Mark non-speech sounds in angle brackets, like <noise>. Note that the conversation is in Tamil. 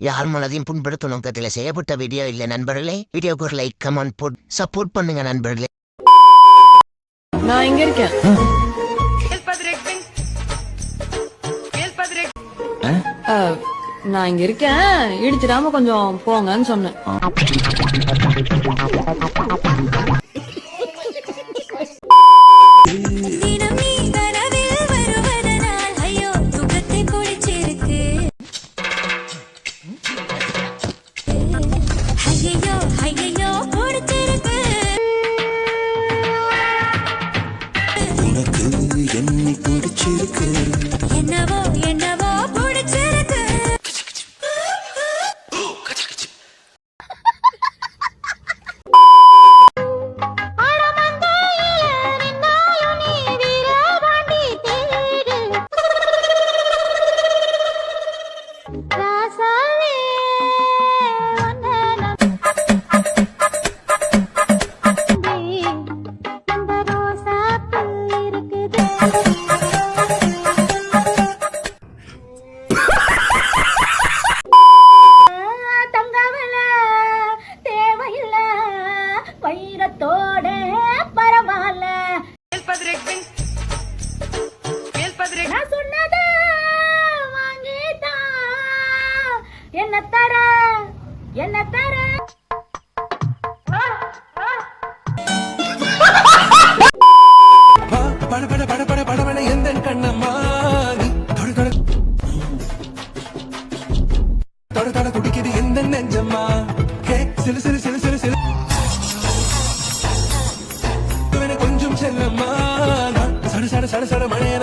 யார் மனதையும் புண்படுத்தும் நோக்கத்தில் செய்யப்பட்ட வீடியோ இல்லை நண்பர்களே. வீடியோக்கு ஒரு லைக் கமெண்ட் போட் சப்போர்ட் பண்ணுங்க நண்பர்களே. நான் இங்க இருக்கேன். நான் இங்க இருக்கேன். இடிச்சிடாம கொஞ்சம் போங்கன்னு சொன்னேன். <laughs> என்னவோ என்னவோ. என்ன தர? வா, பட பட பட பட படவன எந்த கண்ணம்மா தொட தொட தொட எந்த நெஞ்சம்மா ஹே சிலு சிலு சிலு சிலு சிலு கொஞ்சம் செல்லம்மா சட சட சட சட மழையன